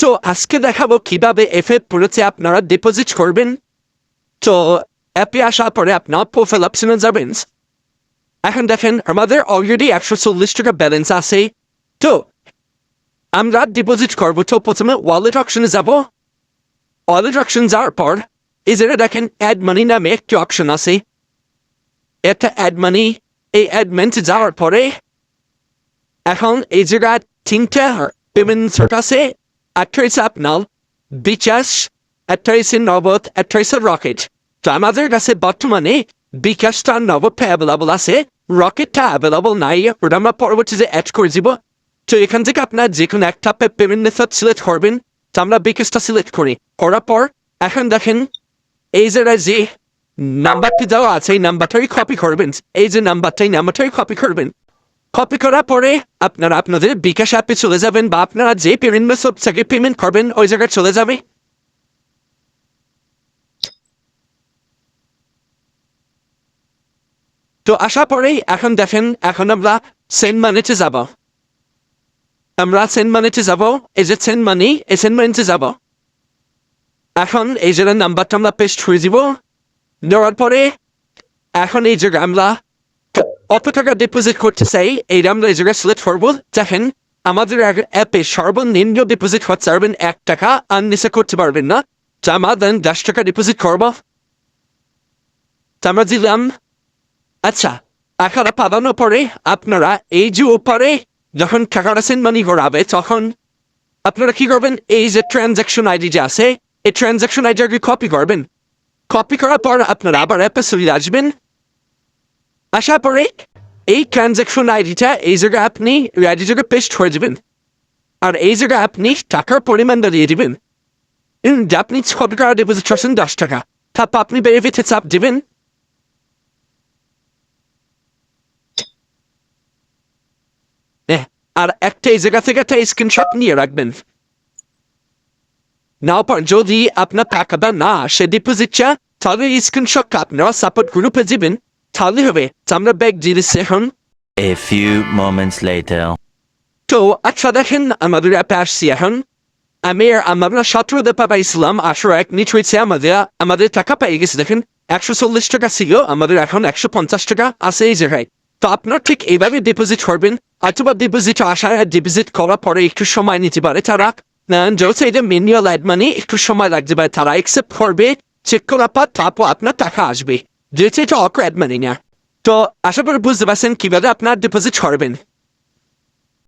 তো আজকে দেখাবো কীভাবে এফে পুরোতে আপনারা ডিপোজিট করবেন। তো অ্যাপে আসার পরে আপনার প্রোফাইল অপশনে যাবেন। এখন দেখেন, আমাদের অলরেডি একশো চল্লিশ টাকা ব্যালেন্স আছে। তো আমরা ডিপোজিট করব। তো প্রথমে ওয়ালেট অপশনে যাব। ওয়ালেট অপশন যাওয়ার পর এই যে দেখেন অ্যাড মানি নামে একটি অপশন আছে। এটা অ্যাড মানি এই অ্যাডমেন্ট যাওয়ার পরে এখন এই জায়গায় তিনটা পেমেন্ট আছে। হচ্ছে আপনার বিকাশ হচ্ছে নগদ হচ্ছে রকেট তো আমাদের কাছে বর্তমানে বিকাশটা নগদটা অ্যাভেলেবল আছে রকেটটা অ্যাভেলেবল নাই ওটা আমরা পরবর্তীতে অ্যাড করে দিব তো এখান থেকে আপনার যে কোনো একটা পেমেন্ট মেথড সিলেক্ট করবেন তো আমরা বিকাশটা সিলেক্ট করি করার পর এখন দেখেন এই জায়গায় যে নাম্বারটি দেওয়া আছে এই নাম্বারটাই কপি করবেন এই যে নাম্বারটা এই নাম্বারটাই কপি করবেন কপি করার পরে আপনারা আপনাদের বিকাশ অ্যাপে চলে যাবেন বা আপনারা যে পেমেন্ট মেথড থেকে পেমেন্ট করবেন, ওই জায়গায় চলে যাবে। তো আসার পরেই এখন দেখেন, এখন আমরা সেন্ট মানিতে যাব। আমরা সেন্ট মানিতে যাব, এই যে সেন্ট মানি এই সেন্ট মানিতে যাব। এখন এই জায়গার নাম্বারটা আমরা পেস্ট করে দিব। দেওয়ার পরে, এখন এই জায়গায় আমরা কত টাকা ডিপোজিট করতে চাই এই জায়গায় সিলেক্ট করব দেখেন, আমাদের অ্যাপে সর্বনিম্ন ডিপোজিট করতে পারবেন এক টাকা, আর নিচে করতে পারবেন না। আমরা দেন দশ টাকা ডিপোজিট করব। আমরা দিলাম। আচ্ছা টাকাটা পাঠানোর পরে আপনারা এই যে ওপারে যখন টাকাটা সেন্ড মানি করাবে তখন আপনারা কি করবেন? এই যে ট্রানজাকশন আইডি যে আছে, এই ট্রানজাকশন আইডি কপি করবেন? কপি করার পর আপনারা আবার অ্যাপে চলে আসবেন। আসার পরে এই ট্রানজাকশন আইডিটা এই জায়গায় আপনি আইডি জায়গায় করে দেবেন। আর এই জায়গায় আপনি টাকার পরিমাণটা দিয়ে দিবেন। আপনি কত টাকা ডিপোজিট করছেন দশ টাকা। তারপর আপনি বেনিফিটে চাপ দিবেন। আর একটা এই জায়গা থেকে একটা স্ক্রিনশট নিয়ে রাখবেন। নাও পর যদি আপনার টাকাটা না আসে ডিপোজিটটা তাহলে স্ক্রিনশটটা আপনারা সাপোর্ট গ্রুপে দিবেন। তাহলে হবে আমরা ব্যাগ দিচ্ছি এখন A few moments later. তো আচ্ছা দেখেন আমাদের অ্যাপে আসছি এখন আমি আমরা পা পাইছিলাম আসলে এক নিচ হয়েছে আমাদের আমাদের টাকা পেয়ে গেছে দেখেন একশো চল্লিশ টাকা ছিল আমাদের এখন একশো পঞ্চাশ টাকা আছে এই জায়গায় তো আপনার ঠিক এইভাবে ডিপোজিট করবেন অথবা ডিপোজিট আসার ডিপোজিট করার পরে একটু সময় নিতে পারে তারা যেহেতু এটা ম্যানুয়াল অ্যাড মানি একটু সময় লাগতে পারে তারা অ্যাকসেপ্ট করবে চেক করার পর তারপর আপনার টাকা আসবে এটা অক অ্যাড মানি না তো আশা করি বুঝতে পারছেন কীভাবে আপনার ডিপোজিট করবেন